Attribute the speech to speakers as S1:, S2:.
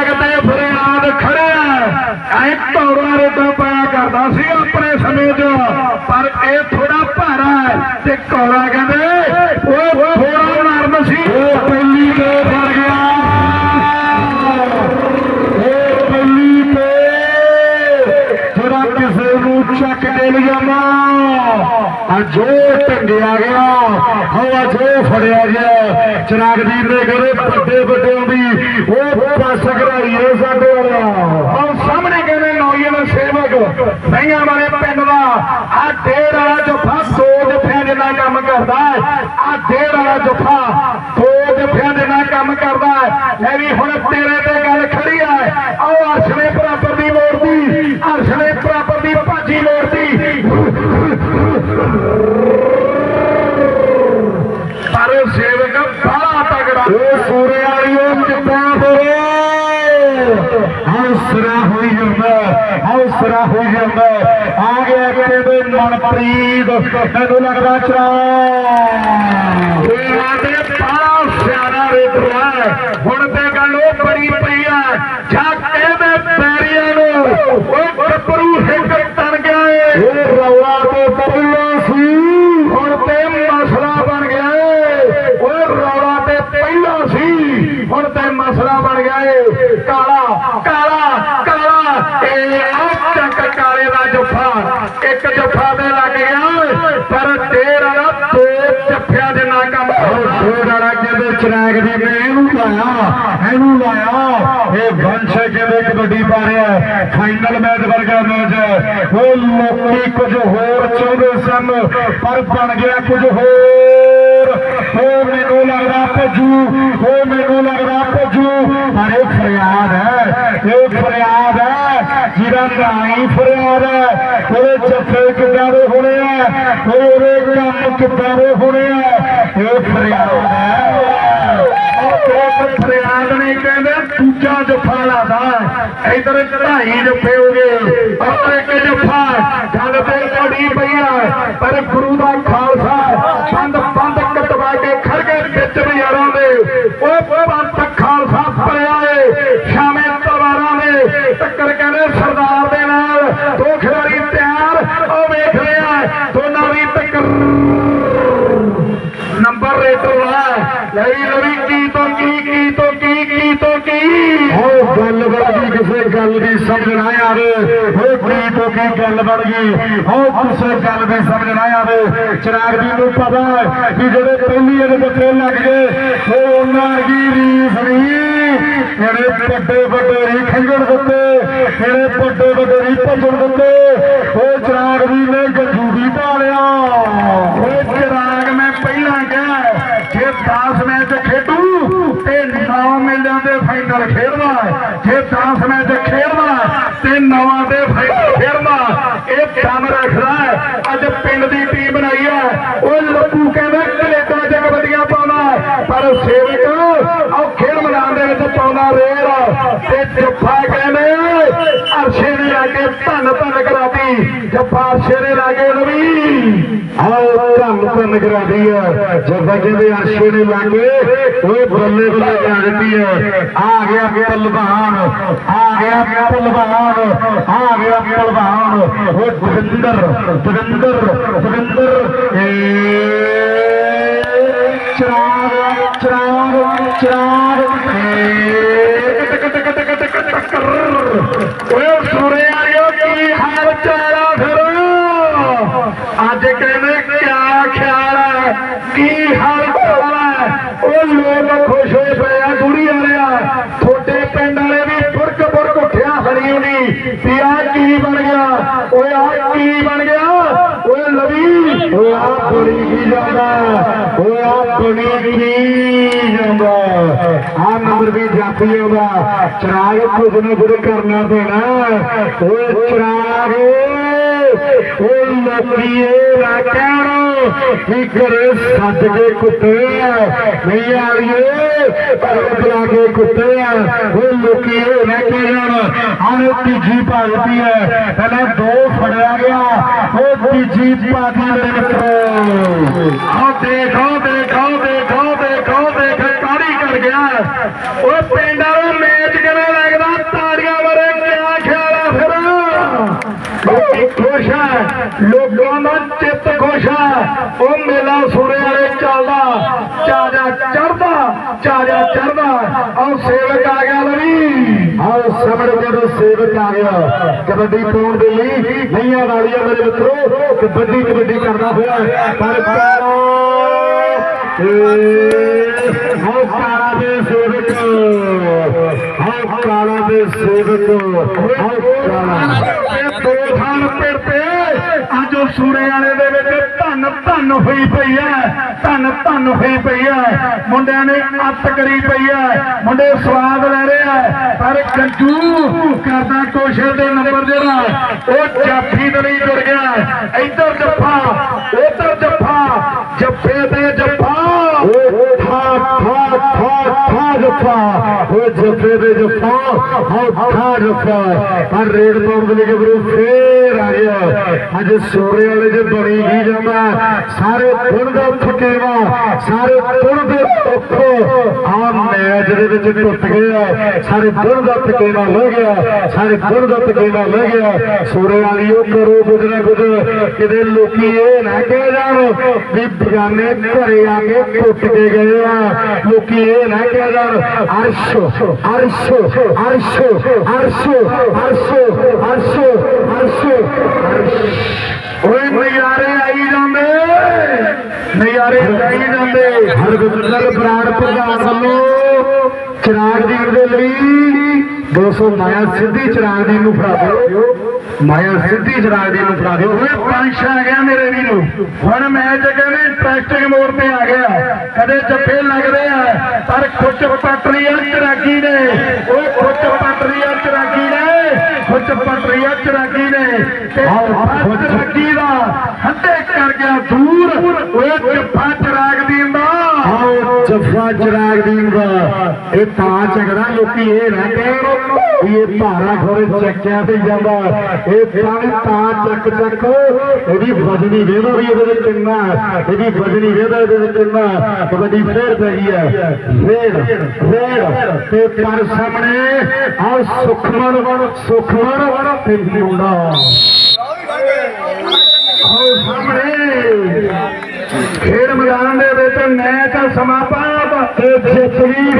S1: ਚਰਾਗ ਤੇ ਫਰਿਆਦ ਖੜਿਆ ਐ ਤੌੜਾ ਰੇਟਾ ਪਾਇਆ ਕਰਦਾ ਸੀ ਆਪਣੇ ਸਮੇਂ 'ਚ। ਪਰ ਇਹ ਥੋੜਾ ਭਾਰਾ ਤੇ ਕੌੜਾ ਕਹਿੰਦੇ ਉਹ ਥੋੜਾ ਨਰਮ ਸੀ। ਉਹ ਪਹਿਲੀ ਤੇ ਫੜ ਗਿਆ। ਉਹ ਪਹਿਲੀ ਤੇ ਜਿਹੜਾ ਕਿਸੇ ਨੂੰ ਚੱਕ ਦੇ ਲਿਆਮਾ ਆ ਜੋ ਟੰਗਿਆ ਗਿਆ, ਹਵਾ ਜੋ ਫੜਿਆ ਗਿਆ। ਚਰਾਗਦੀਪ ਨੇ ਕਹਿੰਦੇ ਵੱਡੇ ਵੱਡਿਆਂ ਦੀ ਉਹ ਪਾਸ ਕਰਾਈਏ ਸਾਡੇ ਵਾਲਾ ਹੁਣ ਸਾਹਮਣੇ ਕਹਿੰਦੇ ਨੌਜਵਾਨ ਸੇਵਕ ਮਹਿਆਂ ਵਾਲੇ ਪਿੰਡ ਦਾ ਆ ਢੇਰ ਵਾਲਾ ਜਫਾ ਦੋ ਜਫਿਆਂ ਦੇ ਨਾਲ ਕੰਮ ਕਰਦਾ ਹੈ। ਆ ਢੇਰ ਵਾਲਾ ਜਫਾ ਦੋ ਜਫਿਆਂ ਦੇ ਨਾਲ ਕੰਮ ਕਰਦਾ ਹੈ। ਮੈਂ ਵੀ ਹੁਣ ਤੇਰੇ ਤੇ ਗੱਲ ਖੜੀ ਹੈ। ਆਓ ਅਰਸ਼ ਬਰਾਬਰ ਦੀ ਮੋੜਦੀ ਅਰਸ਼ ਬਰਾਬਰ ਦੀ ਭਾਜੀ ਮੋੜਦੀ ਪਰ ਸੇਵਕ ਬੜਾ ਤਗੜਾ। ਉਹ ਸੂਰੇ ਵਾਲੀਓ ਕਿੱਦਾਂ ਬੋਲੇ ਹੌਸਲਾ ਹੋਈ ਹੌਸਲਾ ਹੋਈ ਜਾਂਦਾ ਆ ਗਿਆ ਕਹਿੰਦੇ ਮਨਪ੍ਰੀਤ। ਮੈਨੂੰ ਲੱਗਦਾ ਚਰਾ ਇਹ ਆਦੇ ਸਿਆਣਾ ਰੇਟਵਾ ਹੁਣ ਤੇ ਗੱਲ ਉਹ ਬੜੀ ਪਈ ਆ। ਜਾ ਇਹਦੇ ਪੈਰੀਆਂ ਨੂੰ। ਉਹ ਗੱਭਰੂ ਹਿੱਕ ਤਣ ਗਿਆ ਏ। ਇਹ ਰੌਲਾ ਤੇ ਪਹਿਲਾਂ ਸੀ। ਹੁਣ ਤੇ ਮਸਲਾ ਬਣ ਗਿਆ ਏ। ਉਹ ਰੌਲਾ ਤੇ ਪਹਿਲਾਂ ਸੀ। ਹੁਣ ਤੇ ਮਸਲਾ ਬਣ ਗਿਆ ਏ। ਕਾਲਾ ਕਾਲਾ ਇਹ ਆ ਚੱਕ ਕਾਲੇ ਦਾ ਜੱਫਾ ਇੱਕ ਜੱਫਾ ਤੇ ਲੱਗ ਗਿਆ ਪਰ ਤੇਰ ਵਾਲਾ ਦੋ ਜੱਫਿਆਂ ਦੇ ਨਾਲ ਕੰਮ ਤੇਰ ਵਾਲਾ ਕਹਿੰਦੇ ਚਰਾਗ ਦੀ ਇਹਨੂੰ ਲਾਇਆ ਇਹਨੂੰ ਲਾਇਆ। ਇਹ ਵੰਸ਼ ਕਹਿੰਦੇ ਕਬੱਡੀ ਪਾ ਰਿਹਾ ਫਾਈਨਲ ਮੈਚ ਵਰਗਾ ਮੈਚ ਹੈ। ਉਹ ਲੋਕੀ ਕੁਝ ਹੋਰ ਚਾਹੁੰਦੇ ਸਨ, ਪਰ ਬਣ ਗਿਆ ਕੁਝ ਹੋਰ। ਉਹ ਮੈਨੂੰ ਲੱਗਦਾ ਭੱਜੂ, ਉਹ ਮੈਨੂੰ ਲੱਗਦਾ ਭੱਜੂ। ਪਰ ਇਹ ਫਰਿਆਦ ਹੈ। ਇਹ ਫਰਿਆਦ ਹੈ। ਜਿਹਦਾ ਨਾਈ ਫਰਿਆਦ ਹੈ। ਉਹਦੇ ਜੱਫੇ ਕਿੱਦਾਂ ਦੇ ਹੋਣੇ ਆ? ਉਹਦੇ ਕੰਮ ਕਿੱਦਾਂ ਦੇ ਹੋਣੇ ਆ? ਇਹ ਫਰਿਆਦ ਹੈ ਉਹ ਫਰਿਆਦ ਨੇ ਕਹਿੰਦੇ ਦੂਜਾ ਜੱਫਾ ਲਾਦਾ ਇਧਰ ਢਾਈ ਜੱਫੇ ਹੋ ਗਏ। ਪਰ ਇੱਕ ਜੱਫਾ, ਗੱਲ ਤੇ ਬੜੀ ਪਈ ਆ, ਪਰ ਗੁਰੂ ਦਾ ਖਾਲਸਾ ਬੰਦ ਬੰਦ ਕਟਵਾ ਕੇ ਖੜ ਗਏ ਵਿੱਚ ਬਜ਼ਾਰਾਂ ਦੇ। ਉਹ ਪੰਥ ਖਾਲਸਾ ਪਰਿਆ ਏ, ਸ਼ਾਮੇ ਤਲਵਾਰਾਂ ਦੇ। ਟੱਕਰ ਕਹਿੰਦੇ ਸਰਦਾਰ ਦੇ ਨਾਲ, ਦੋ ਖਿਡਾਰੀ ਤਿਆਰ, ਉਹ ਵੇਖ ਰਿਹਾ ਦੋਨਾਂ ਦੀ ਟੱਕਰ। ਨੰਬਰ ਰੇਟਰ ਵਾ ਲਈ ਰਵੀ ਕੀ ਤੋਂ ਕੀ ਕੀ ਤੋਂ ਕੀ ਕੀ ਤੋਂ ਕੀ। ਉਹ ਗੱਲ ਬਣ ਕਿਸੇ ਗੱਲ ਦੀ ਸਮਝ ਨਾ ਆਵੇ ਉਹ ਕੀ ਤੋਂ ਕੀ ਗੱਲ ਬਣ ਗਈ ਉਹ ਕਿਸੇ ਗੱਲ ਦੀ ਸਮਝ ਨਾ ਆਵੇ। ਚਿਰਾਗ ਜੀ ਨੂੰ ਪਤਾ ਕਿ ਜਿਹੜੇ ਪਹਿਲੀ ਇਹਦੇ ਬੱਚੇ ਲੱਗ ਗਏ, ਉਹ ਉਹਨਾਂ ਦੀ ਰੀਸ ਨਹੀਂ। ਜਿਹੜੇ ਵੱਡੇ ਵੱਡੇ ਰੀ ਖੰਗਣ ਦਿੱਤੇ, ਜਿਹੜੇ ਵੱਡੇ ਵੱਡੇ ਰੀ ਭੱਜਣ ਦਿੱਤੇ, ਉਹ ਚਿਰਾਗ ਜੀ ਨੇ ਗੰਜੂ ਵੀ ਪਾਲਿਆ ਉਹ ਚਿਰਾਗ ਮੈਂ ਪਹਿਲਾਂ ਕਿਹਾ ਜੇ 10 ਮੈਚ ਖੇਡੂ ਤੇ 9 ਮੇਲਿਆਂ ਦੇ ਫਾਈਨਲ ਖੇਡਦਾ ਜੇ 10 ਮੈਚ ਖੇਡਦਾ ਤੇ 9 ਦੇ ਫਾਈਨਲ ਖੇਡਦਾ ਇਹ ਦਮ ਰੱਖਦਾ ਹੈ। ਅੱਜ ਪਿੰਡ ਦੀ ਟੀਮ ਬਣਾਈ ਹੈ। ਉਹ ਲੱਭੂ ਕਹਿੰਦਾ ਕੈਨੇਡਾ ਚ ਕਬੱਡੀਆਂ ਪਾਉਂਦਾ ਪਰ ਸੇਵਕ ਉਹ ਖੇਡ ਮੈਦਾਨ ਦੇ ਵਿੱਚ ਪਾਉਂਦਾ ਰੇਲ ਤੇ ਜੱਫਾ ਕਹਿੰਦੇ ਅਰਸ਼ੇ ਨੇ ਆ ਕੇ ਧੰਨ ਧੰਨ ਕਰਾਤੀ। ਜੱਫਾ ਅਰਸ਼ੇ ਨੇ ਲਾ ਕੇ ਰਵੀ ਆਓ ਧੰਨ ਧੰਨ ਕਰਾਦੀ ਹੈ ਜੱਫਾ ਕਹਿੰਦੇ ਅਰਸ਼ੇ ਨੇ ਲਾ ਕੇ ਓਏ ਬੱਲੇ ਬੱਲੇ ਕਰ ਦਿੱਤੀ ਹੈ ਆ ਗਿਆ ਪਹਿਲਵਾਨ ਆ ਗਿਆ ਪਹਿਲਵਾਨ ਆ ਗਿਆ ਪਹਿਲਵਾਨ ਉਹ ਦਵਿੰਦਰ ਦਵਿੰਦਰ ਦਵਿੰਦਰ ਏ ਚਰਾਗ ਚਰਾਗ ਚਰਾਗ ਏ ਟਕ ਟਕ ਟਕ ਟਕ ਟਕ ਟਕ ਓਏ ਸੁਰੇ ਆਇਓ ਕੀ ਹਾਲ ਚਾਲ ਆ ਫਿਰ ਅੱਜ ਕਹਿੰਦੇ ਕਿਆ ਖਿਆਲ ਹੈ ਕੀ ਹਾਲ ਚਾਲ ਉਹ ਲੋਕ ਖੁਸ਼ ਹੋਏ ਪਏ ਆ, ਦੂਰੀ ਵਾਲਿਆ ਤੁਹਾਡੇ ਪਿੰਡ ਵਾਲੇ ਵੀ ਫੁਰਕ ਫੁਰਕ ਉੱਠਿਆ ਹਰੀ ਹੋਣੀ ਵੀ ਆ ਕੀ ਬਣ ਗਿਆ? ਓਏ ਆ ਕੀ ਬਣ ਗਿਆ? ਓਏ ਲਵੀ, ਓਏ ਆ ਬੜੀ ਕੀ ਜਾਂਦਾ? ਓਏ ਆ ਬੜੀ ਕੀ ਜਾਂਦਾ? ਆ ਨੰਬਰ ਵੀ ਜਾਪੀ ਦਾ ਚਰਾਗ ਕੁਝ ਨਾ ਕੁਝ ਕਰਨਾ ਪੈਣਾ। ਓਏ ਚਰਾਗ, ਓਏ ਲੋਕੀ ਇਹ ਕੀ ਕਰੇ? ਸੱਜ ਕੇ ਕੁੱਤੇ ਨਹੀਂ ਆੜੀਏ ਪਰ ਬੁਲਾ ਕੇ ਕੁੱਤੇ ਆ। ਉਹ ਲੋਕੀ ਇਹ ਨਾ ਕਹਿਣ ਹਣ ਤੀਜੀ ਭਾਗਦੀ ਹੈ। ਪਹਿਲਾਂ ਦੋ ਫੜਿਆ ਗਿਆ। ਉਹ ਤੀਜੀ ਭਾਗੀ ਮੇਰੇ ਮਿੱਤਰੋ ਆ ਦੇਖੋ ਦੇਖੋ ਦੇਖੋ ਦੇਖੋ ਦੇਖ। ਕਾੜੀ ਕਰ ਗਿਆ। ਉਹ ਪਿੰਡ ਵਾਲਾ ਮੈਚ ਕਿਵੇਂ ਲੱਗਦਾ? ਤਾੜੀਆਂ ਬਾਰੇ ਕੀ ਖਿਆਲ ਆ ਫਿਰ? ਲੋਕੀ ਖੁਸ਼ ਹੈ। ਲੋਕਾਂ ਦਾ ਚਿੱਤ ਖੁਸ਼ ਉਹ ਮੇਲਾ ਸੂਰੇ ਵਾਲੇ ਚੱਲਦਾ, ਚਾਜਾ ਚੜਦਾ ਚਾਜਾ ਚੜਦਾ ਆਹ ਸੇਵਕ ਆ ਗਿਆ ਲਵੀ। ਆਹ ਸਮੜ ਜਦੋਂ ਸੇਵਕ ਆ ਗਿਆ। ਕਬੱਡੀ ਪਾਉਣ ਦੇ ਲਈ ਨਈਆਂ ਵਾਲੀਆਂ ਮੇਰੇ ਮਿੱਤਰੋ, ਕਬੱਡੀ ਕਬੱਡੀ ਕਰਦਾ ਹੋਇਆ ਪਰ ਪਿਆਰੋ ਹਾਂ ਕਾਲਾ ਦੇ ਸੇਵਕ ਹਾਂ ਕਾਲਾ ਦੇ ਸੇਵਕ ਹਾਂ ਕਾਲਾ। ਇਹ ਦੋ ਤੇ ਅੱਜ ਉਹ ਸੂਰੇ ਵਾਲੇ ਦੇ ਵਿੱਚ ਧੰਨ ਧੰਨ ਹੋਈ ਪਈ ਹੈ, ਧੰਨ ਧੰਨ ਹੋਈ ਪਈ ਹੈ। ਮੁੰਡਿਆਂ ਨੇ ਅੱਤ ਕਰੀ ਪਈ ਹੈ, ਮੁੰਡੇ ਸਵਾਦ ਲੈ ਰਹੇ ਆ ਪਰ ਕੰਜੂ ਕਰਦਾ ਕੋਸ਼ਿਸ਼ ਦੇ ਨੰਬਰ ਜਿਹੜਾ ਉਹ ਜਾਫੀ ਦੇ ਲਈ ਜੁੜ ਗਿਆ। ਇੱਧਰ ਜੱਫਾ, ਉੱਧਰ ਜੱਫਾ ਜੱਫੇ ਤੇ ਜੱਫਾ ਉਹ ਠਾ ਠਾ ਠਾ ਠਾ ਜੱਫਾ ਉਹ ਜੱਫੇ ਤੇ ਜੱਫਾ ਹਾਂ ਠਾ ਪਰ ਰੇਡ ਪਾਉਣ ਦੇ ਲਈ ਗਬਰੂ ਫੇਰ ਆ ਗਿਆ ਅੱਜ ਸੋਰੇ ਵਾਲੇ ਜੇ ਬਣੀ ਹੀ ਜਾਂਦਾ, ਸਾਰੇ ਦਿਨ ਦਾ ਥਕੇਵਾ ਸਾਰੇ ਦਿਨ ਦੇ ਦੁੱਖ ਆ ਮੈਚ ਦੇ ਵਿੱਚ ਟੁੱਟ ਗਿਆ, ਸਾਰੇ ਦਿਨ ਦਾ ਥਕੇਵਾ ਲੈ ਗਿਆ, ਸਾਰੇ ਦਿਨ ਦਾ ਥਕੇਵਾ ਲੈ ਗਿਆ। ਸੋਰੇ ਵਾਲੀ ਉਹ ਕਰੋ ਕੁਝ ਨਾ ਕੁਝ, ਕਿਤੇ ਲੋਕੀ ਇਹ ਨਾ ਕਹਿ ਜਾਣ ਵੀ ਬਗਾਨੇ ਘਰੇ ਆ ਕੇ ਟੁੱਟ ਕੇ ਗਏ ਆ। ਲੋਕੀ ਇਹ ਨਾ ਕਹਿ ਜਾਣ ਅਰਸ਼ ਅਰਸ਼ ਅਰਸ਼ ਅਰਸ਼ ਅਰਸ਼ ਅਰਸ਼ ਅਰਸ਼ ਓਏ ਨਜ਼ਾਰੇ ਆਈ ਜਾਂਦੇ। ਨਜ਼ਾਰੇ ਆਈ ਜਾਂਦੇ। ਹਰਗੁੰਦਰ ਬਰਾੜ ਪ੍ਰਧਾਨ ਵੱਲੋਂ ਚਿਰਾਗ ਦੀਨ ਦੇ ਲਈ 200 ਮਾਇਆ ਸਿੱਧੀ ਚਿਰਾਗ ਦੀਨ ਨੂੰ ਫੜਾ ਦਿਓ। ਮਾਇਆ ਸਿੱਧੀ ਚਿਰਾਗ ਦੀਨ ਨੂੰ ਫੜਾ ਦਿਓ। ਓਏ ਪੰਜ ਆ ਗਿਆ ਮੇਰੇ ਵੀਰੋ। ਹੁਣ ਮੈਚ ਕਹਿੰਦੇ ਇੰਟਰਸਟਿੰਗ ਮੋੜ ਤੇ ਆ ਗਿਆ। ਕਦੇ ਜੱਫੇ ਲੱਗਦੇ ਆ ਪਰ ਖੁੱਚ ਪਟਰੀ ਆ ਚਿਰਾਗੀ ਨੇ। ਓਏ ਖੁੱਚ ਪਟਰੀ ਆ ਚਿਰਾਗੀ ਨੇ। ਖੁੱਚ ਪਟਰੀ ਆ ਚਿਰਾਗੀ ਨੇ। ਤੇ ਖੁੱਚ। ਚਿਰਾਗੀ ਦਾ ਹੱਦੇ ਕਰ ਗਿਆ ਦੂਰ। ਓਏ ਜੱਫਾ ਚਿਰਾਗ ਦੀਨ ਦਾ ਆਓ ਜੱਫਾ ਚਿਰਾਗ ਦਾ ਇਹ ਤਾਂ ਚੱਕਦਾ ਲੋਕੀ ਇਹ ਨਾ ਕਹਿਣ ਵੀ ਇਹ ਭਾਰਾ ਖੋਰੇ ਚੱਕਿਆ ਤੇ ਜਾਂਦਾ। ਇਹ ਤਾਂ ਤਾਂ ਚੱਕ ਚੱਕ, ਇਹਦੀ ਵਜਨੀ ਵੇਦਾ ਵੀ ਇਹਦੇ ਵਿੱਚ ਕਿੰਨਾ ਇਹਦੀ ਵਜਨੀ ਵੇਦਾ ਇਹਦੇ ਵਿੱਚ ਕਿੰਨਾ ਕਬੱਡੀ ਫੇਰ ਪੈ ਗਈ ਹੈ। ਫੇਰ ਫੇਰ ਤੇ ਪਰ ਸਾਹਮਣੇ ਆ ਸੁਖਮਨ ਸੁਖਮਨ ਤੇ ਮੁੰਡਾ। ਆਓ ਸਾਹਮਣੇ। ਖੇਡ ਮੈਦਾਨ ਦੇ ਵਿੱਚ ਮੈਚ ਸਮਾਪਤ। ਤੇ ਜਿੱਤ ਵੀ